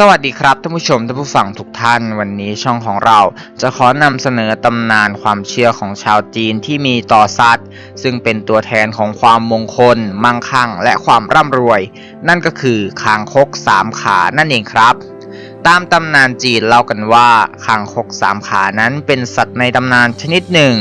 สวัสดีครับท่านผู้ชมท่านผู้ฟังทุกท่านวันนี้ช่องของเราจะขอนำเสนอตำนานความเชื่อของชาวจีนที่มีต่อสัตว์ ซึ่งเป็นตัวแทนของความมงคล มั่งคั่ง และความร่ำรวย นั่นก็คือคางคกสามขานั่นเองครับ ตามตำนานจีนเล่ากันว่าคางคกสามขานั้นเป็นสัตว์ในตำนานชนิดหนึ่ง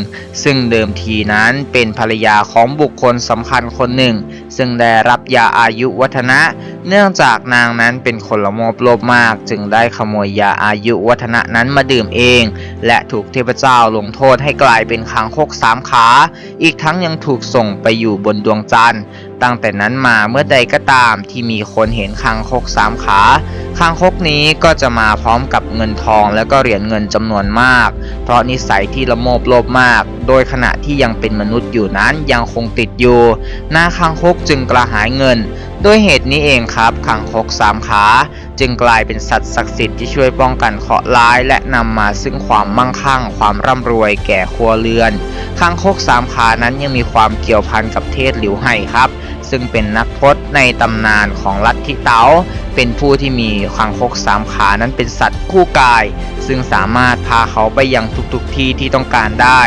ซึ่งเดิมทีนั้นเป็นภรรยาของบุคคลสำคัญคนหนึ่ง ซึ่งได้รับยาอายุวัฒนะ เนื่องจากนางนั้นเป็นคนละโมบโลภมาก จึงได้ขโมยยาอายุวัฒนะนั้นมาดื่มเอง และถูกเทพเจ้าลงโทษให้กลายเป็นคางคกสามขา อีกทั้งยังถูกส่งไปอยู่บนดวงจันทร์ ตั้งแต่นั้นมาเมื่อใดก็ตามที่มีคนเห็นคางคกสามขาคางคกนี้ก็จะมาพร้อมกับเงินทองและก็เหรียญเงินจำนวนมาก เพราะนิสัยที่ละโมบโลภมาก โดยขณะที่ยังเป็นมนุษย์อยู่นั้นยังคงติดอยู่ หน้าคางคกจึงกระหายเงินด้วยเหตุนี้เองครับคางคกสามขา จึงกลายเป็นสัตว์ศักดิ์สิทธิ์ที่ช่วยป้องกันเคราะห์ร้ายและนำมาซึ่งความมั่งคั่ง ความร่ำรวยแก่ครัวเรือนคางคกสามขานั้นยังมีความเกี่ยวพันกับเทศหลิวไห่ครับ ซึ่งเป็นนักพจน์ในตำนานของลัทธิเต๋าเป็นผู้ที่มีคางคกสามขานั้นเป็นสัตว์คู่กาย ซึ่งสามารถพาเขาไปยังทุกๆที่ที่ต้องการได้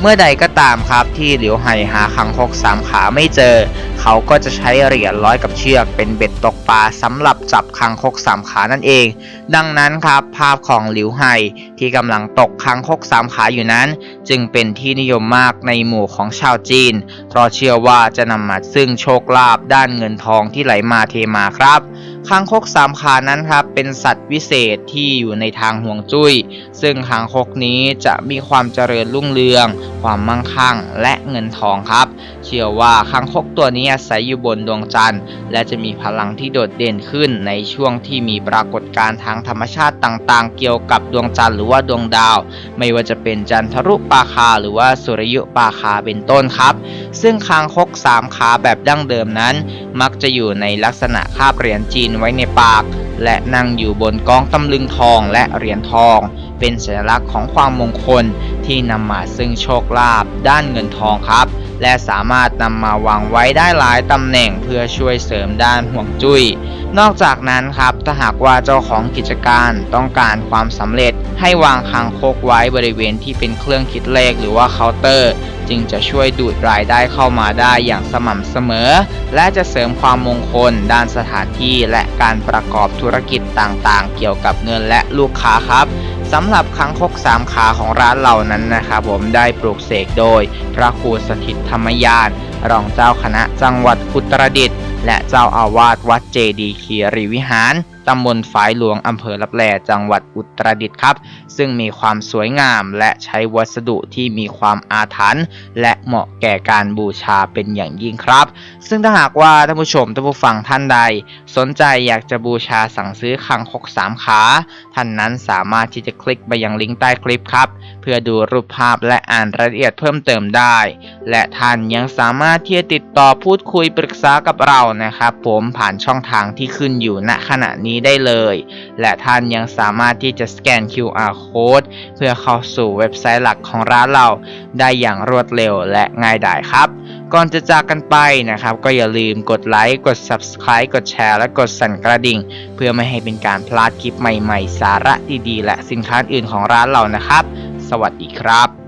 เมื่อใดก็ตามครับที่เหลียวไห่หาคางคกสามขาไม่เจอ เขาก็จะใช้เหรียญร้อยกับเชือกเป็นเบ็ดตกปลาสำหรับจับคางคกสามขานั่นเอง ดังนั้นครับภาพของหลิวไห่ที่กำลังตกคางคกสามขาอยู่นั้น จึงเป็นที่นิยมมากในหมู่ของชาวจีน เพราะเชื่อว่าจะนำมาซึ่งโชคลาภด้านเงินทองที่ไหลมาเทมาครับคางคกสามขานั้นครับเป็นสัตว์วิเศษที่อยู่ในทางห่วงจุ้ย ซึ่งคางคกนี้จะมีความเจริญรุ่งเรือง ความมั่งคั่ง และเงินทองครับ เชื่อว่าคางคกตัวนี้อาศัยอยู่บนดวงจันทร์ และจะมีพลังที่โดดเด่นขึ้นในช่วงที่มีปรากฏการณ์ทางธรรมชาติต่างๆ เกี่ยวกับดวงจันทร์หรือว่าดวงดาว ไม่ว่าจะเป็นจันทรุปราคา หรือว่าสุริยุปราคาเป็นต้นครับ ซึ่งคางคกสามขาแบบดั้งเดิมนั้น มักจะอยู่ในลักษณะคาบเหรียญจีนไว้ในปาก และนั่งอยู่บนกองตำลึงทองและเหรียญทอง เป็นสัญลักษณ์ของความมงคลที่นำมาซึ่งโชคลาภด้านเงินทองครับ และสามารถนำมาวางไว้ได้หลายตำแหน่งเพื่อช่วยเสริมด้านห่วงจุ้ย นอกจากนั้นครับถ้าหากว่าเจ้าของกิจการต้องการความสำเร็จ ให้วางคางคกไว้บริเวณที่เป็นเครื่องคิดเลขหรือว่าเคาน์เตอร์ จึงจะช่วยดูดรายได้เข้ามาได้อย่างสม่ำเสมอ และจะเสริมความมงคลด้านสถานที่และการประกอบธุรกิจต่างๆ เกี่ยวกับเงินและลูกค้าครับ สำหรับคังคกสามขาของร้านเหล่านั้นนะครับผมได้ปลูกเสกโดย พระครูสถิตธรรมยานรองเจ้าคณะจังหวัดอุตรดิตถ์และเจ้าอาวาสวัดเจดีคีรีวิหาร ตำบลฝายหลวงอำเภอลับแลจังหวัดอุตรดิตถ์ครับ ซึ่งมีความสวยงามและใช้วัสดุที่มีความอาถรรพ์และเหมาะแก่การบูชาเป็นอย่างยิ่งครับ ซึ่งถ้าหากว่าท่านผู้ชมท่านผู้ฟังท่านใด สนใจอยากจะบูชาสั่งซื้อคังคกสามขา ท่านนั้นสามารถที่จะคลิกไปยังลิงก์ใต้คลิปครับ เพื่อดูรูปภาพและอ่านรายละเอียดเพิ่มเติมได้ และท่านยังสามารถที่จะติดต่อพูดคุยปรึกษากับเรานะครับผมผ่านช่องทางที่ขึ้นอยู่ณขณะนี้ได้เลย และท่านยังสามารถที่จะสแกน QR code เพื่อเข้าสู่เว็บไซต์หลักของร้านเรา ได้อย่างรวดเร็วและง่ายดายครับ ก่อนจะจากกันไปนะครับ ก็อย่าลืมกดไลค์กด Subscribe กดแชร์และกดสั่นกระดิ่ง เพื่อไม่ให้เป็นการพลาดคลิปใหม่ๆ สาระดีๆ และสินค้าอื่นของร้านเรานะครับ สวัสดีครับ